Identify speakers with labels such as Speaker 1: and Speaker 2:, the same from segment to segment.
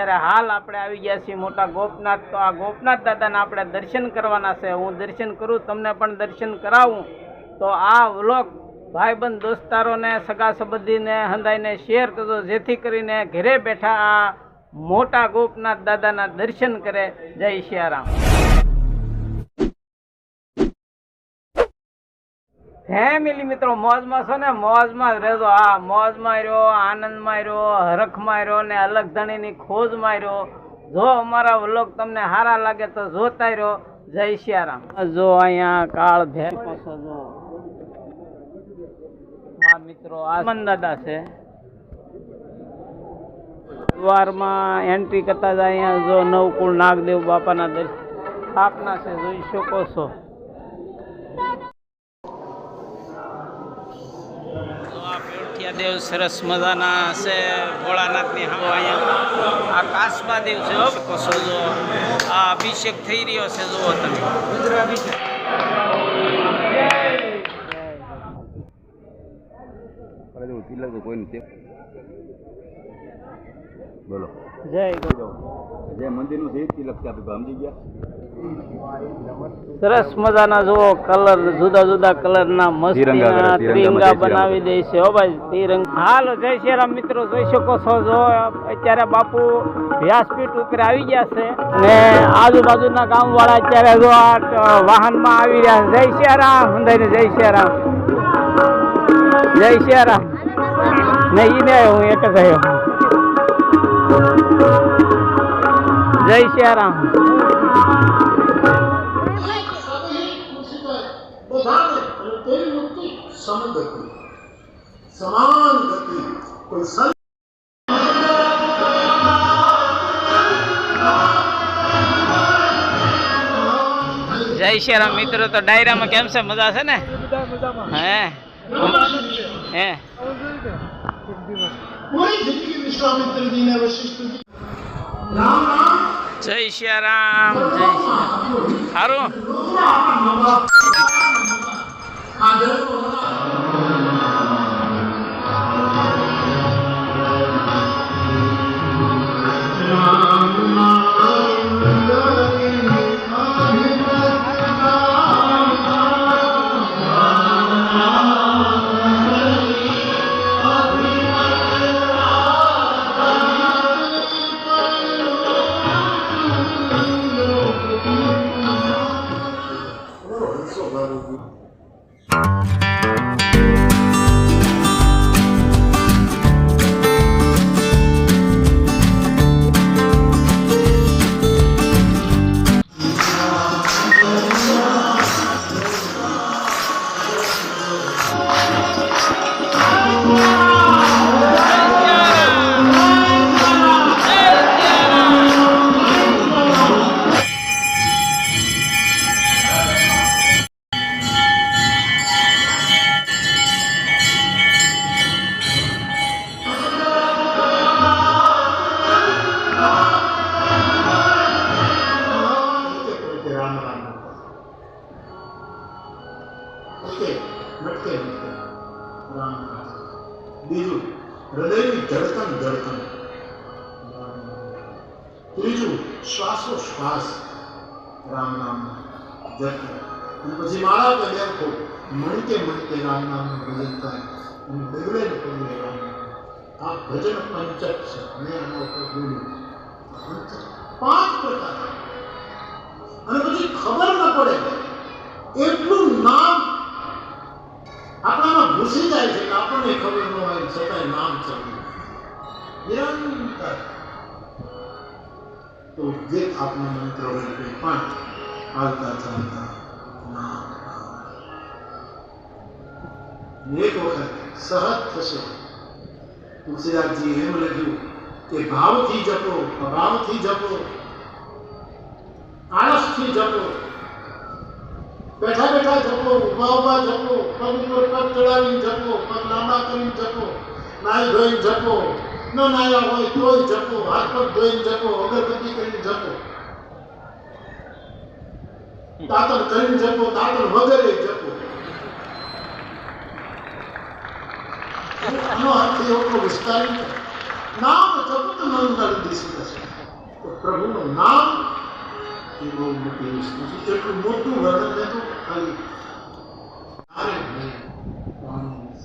Speaker 1: અત્યારે હાલ આપણે આવી ગયા છીએ મોટા ગોપનાથ. તો આ ગોપનાથ દાદાના આપણે દર્શન કરવાના છે. હું દર્શન કરું, તમને પણ દર્શન કરાવું. તો આ વ્લોગ ભાઈબંધ દોસ્તારોને, સગા સંબંધીને હંધાઈને શેર કરજો, જેથી કરીને ઘરે બેઠા આ મોટા ગોપનાથ દાદાના દર્શન કરે. જય સિયારામ ફેમિલી મિત્રો, મોજમાં છો ને? મોજમાં જ રહેજો. આ મોજ માર્યો, આનંદ માર્યો, હરખ માર્યો ને અલગ ધણીની ખોજ માર્યો. જો અમારા વ્લોગ તમને સારા લાગે તો જોતા રહ્યો જય સિયારામ જો અહીંયા કાળ ભેર પાછો જો હા મિત્રો, આ મન દાદા છે. દ્વારમાં એન્ટ્રી કરતા જ અહીંયા. જો નવકુળ નાગદેવ બાપાના દર્શન સ્થાપના છે. જોઈ શકો છો. દેવ સરસ મજાના છે, ભોળાનાથની હાવ અહીંયા. આ કાસબા દેવ છે, હો. કશો જો આ અભિષેક થઈ રહ્યો છે, જુઓ તમે.
Speaker 2: અભિષેક કોઈ નથી બોલો.
Speaker 1: જય ગુરુ
Speaker 2: જે મંદિરનું છે એ છે સમજી ગયા.
Speaker 1: સરસ મજાના જુઓ કલર જુદા જુદા કલરના
Speaker 2: તિરંગા
Speaker 1: મસ્તીના
Speaker 2: રામ.
Speaker 1: બનાવી દે છે. ઓ ભાઈ તિરંગ હાલ જય શ્રી રામ મિત્રો જોઈ શકો છો જો અત્યારે બાપુ વ્યાસપીઠ ઉપર આવી ગયા છે ને આજુબાજુના ગામ વાળા અત્યારે જો આ વાહન વાહનમાં આવી રહ્યા છે. જય શ્રી રામ હંધાઈને જય શ્રી રામ જય શ્રી રામ ને ઈ ને હું એક જ આવ્યો જય શ્રી રામ
Speaker 3: સમાન ગતિ કોઈ
Speaker 1: જય શ્રી રામ મિત્રો તો ડાયરામાં કેમ છે? મજા છે ને? હે? હે?
Speaker 3: પૂરી જિંદગી વિશ્વામિત્રજીને વશિષ્ઠજી રામ રામ.
Speaker 1: જય શ્રી રામ જય શ્રી સારું
Speaker 3: બીજું, હૃદયની ધડકન ધડકન. ત્રીજું શ્વાસો શ્વાસ રામ નામ. જપ અને પછી માળા કે દેખો મણકે મણકે રામ નામ ભજન થાય. અને ડગલે ને પગલે રામ આ ભજન પંચક છે. મેં આના ઉપર બોલ્યું. પાંચ પ્રકાર અને પછી ખબર ન પડે. એટલું નામ આપણામાં ઘૂસી જાય છે કે આપણને ખબર ન હોય છતાંય નામ ચાલ્યું નિરંતર તો જે આપણા મંત્ર હોય તે પણ હાલતા ચાલતા નામ નામ. એક વખત સહજ થશે તુલસીદાસજી એમ લખ્યું કે ભાવથી જપો અભાવથી જપો આળસથી જપો બેઠા બેઠા જપો ઉભા ઉભા જપો પગ ઉપર પગ ચડાવીને જપો પગ લાંબા કરીને જપો નાઈ ધોઈને જપો ન નાયા હોય તોય જપો હાથ પગ ધોઈને જપો અગરબત્તી કરીને જપો દાંતણ કરીને જપો દાંતણ વગરે જપો આનો અર્થ એવો વિસ્તાર નામ જપત મંગલ દિશ થશે પ્રભુનું નામ એ બહુ મોટી વસ્તુ છે એટલું મોટું વર્ણન છે તો ખાલી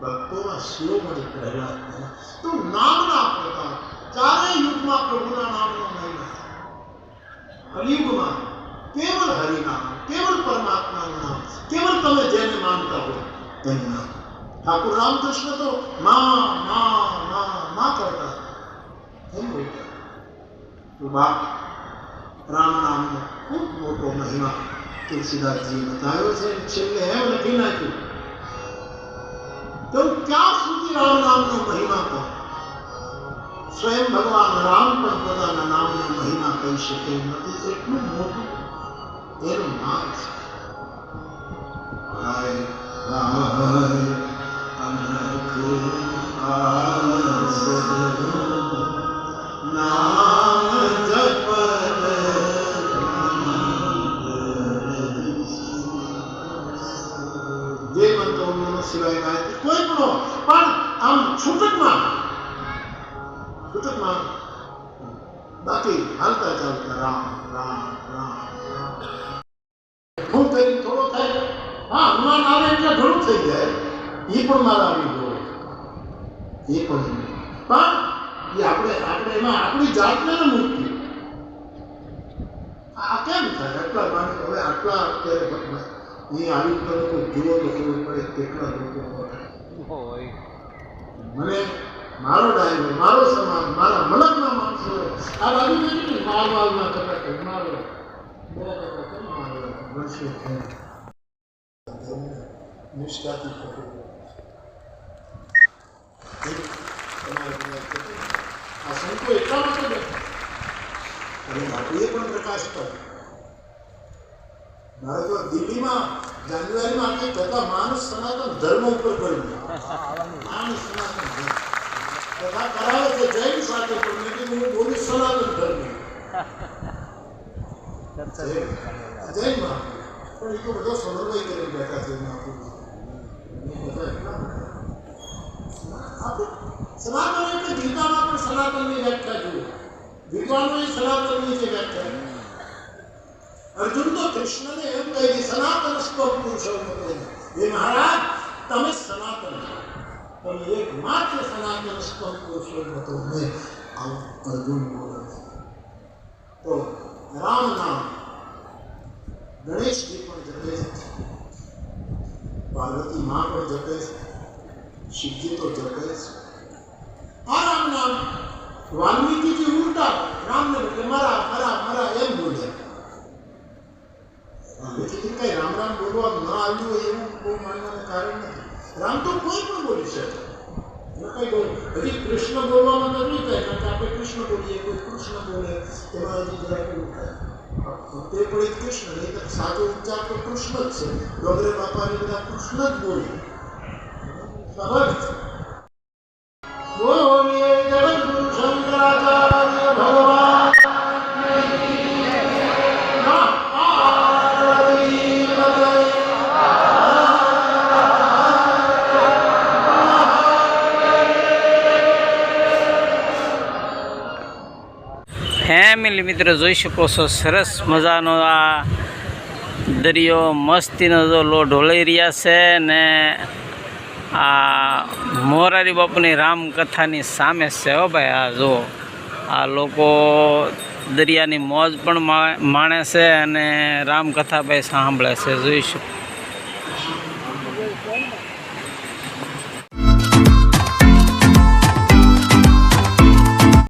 Speaker 3: ભક્તોમાં શિરોમણી પ્રહલાદ કહેલા તો નામના પ્રકાર ચારેય યુગમાં પ્રભુના નામનો મહિમા કલિયુગમાં કેવલ હરિનામ કેવલ પરમાત્માનું નામ કેવલ તમે જેને માનતા હો તેનું નામ ઠાકુર રામકૃષ્ણ તો મા મા મા મા કરતા એમ બોલતા તો બાપ રામ નામનો ખૂબ મોટો મહિમા તુલસીદાસજીએ બતાવ્યો છે અને છેલ્લે એમ લખી નાખ્યું તો ક્યાં સુધી રામ નામનો મહિમા કહો સ્વયં ભગવાન રામ પણ પોતાના નામનો મહિમા કહી શકે એમ નથી એટલું મોટું એનું નામ છે છૂટકમાં બાકી હાલતા ચાલતા રામ રામ રામ રામ હું કરી થોડો થાય હા હનુમાન આવે એટલે ઘણું થઈ જાય એ પણ મારા આવી ગયો એ પણ પણ એ આપણે આપણે એમાં આપણી જાતને ન મૂકવી આ કેમ થાય આટલા માણસ હવે આટલા અત્યારે ભગવાન એ આવી કરો તો જુઓ તો ખબર પડે કેટલા લોકો હોય. મને મારો ડાયરો મારો સમાજ મારા મલકના માણસો. આ બાજુ માર મારના કટક મારો નિષ્ઠાથી બધા? આ સંતો એટલા માટે બેઠા અને બાપુએ પણ પ્રકાશ કર્યો. મારે તો દિલ્હીમાં જાન્યુઆરીમાં કંઈક હતા માણસ સનાતન ધર્મ ઉપર પડ્યું. માણસ સનાતન ધર્મ. કથા કરાવે છે જૈન સાથે પણ મેં કીધું હું બોલીશ સનાતન ધર્મ જૈનમાં પણ એ તો બધો સમન્વય કરીને બેઠા છે એમાં આપણું. એ બધા એટલા બધા. આપણે સનાતન એટલે ગીતામાં પણ સનાતનની વ્યાખ્યા જુઓ વિદ્વાનોએ સનાતનની જે વ્યાખ્યા અર્જુન તો કૃષ્ણને એમ કહે કે સનાતન સ્વ પુરુષોત્તમ હે મહારાજ તમે સનાતન છો. તમે એકમાત્ર સનાતન સ્વ પુરુષોત્તમ મેં આવું અર્જુન બોલે છે. તો રામ નામ ગણેશજી પણ જપે છે પાર્વતી માં પણ જપે છે શિવજી તો જપે છે આ રામ નામ વાલ્મીકીજી ઉલટા રામને બદલે મારા મારા મારા એમ બોલ્યા વાલ્મીકીજી કઈ રામ રામ બોલવા ન આવ્યું હોય એવું બહુ માનવાનું કારણ નથી રામ તો કોઈ પણ બોલી શકે એમાં કઈ બોલ હજી કૃષ્ણ બોલવામાં નથી થાય કારણ કે આપણે કૃષ્ણ બોલીએ કોઈ કૃષ્ણ બોલે એમાં હજી જરા પેલું થાય તે પણ એક કૃષ્ણ નહીં તો સાચો ઉચ્ચાર તો કૃષ્ણ જ છે વગેરે બાપાને બધા કૃષ્ણ જ બોલે સ્વાભાવિક
Speaker 1: ફેમિલી મિત્રો જોઈ શકો છો, સરસ મજાનો આ દરિયો, મસ્તીનો જો લો ઢોલાઈ રહ્યા છે ને આ મોરારી બાપુની રામકથાની સામે છે હો ભાઈ, આ જો, આ લોકો દરિયાની મોજ પણ માણે છે અને રામકથા ભાઈ સાંભળે છે, જોઈ શકો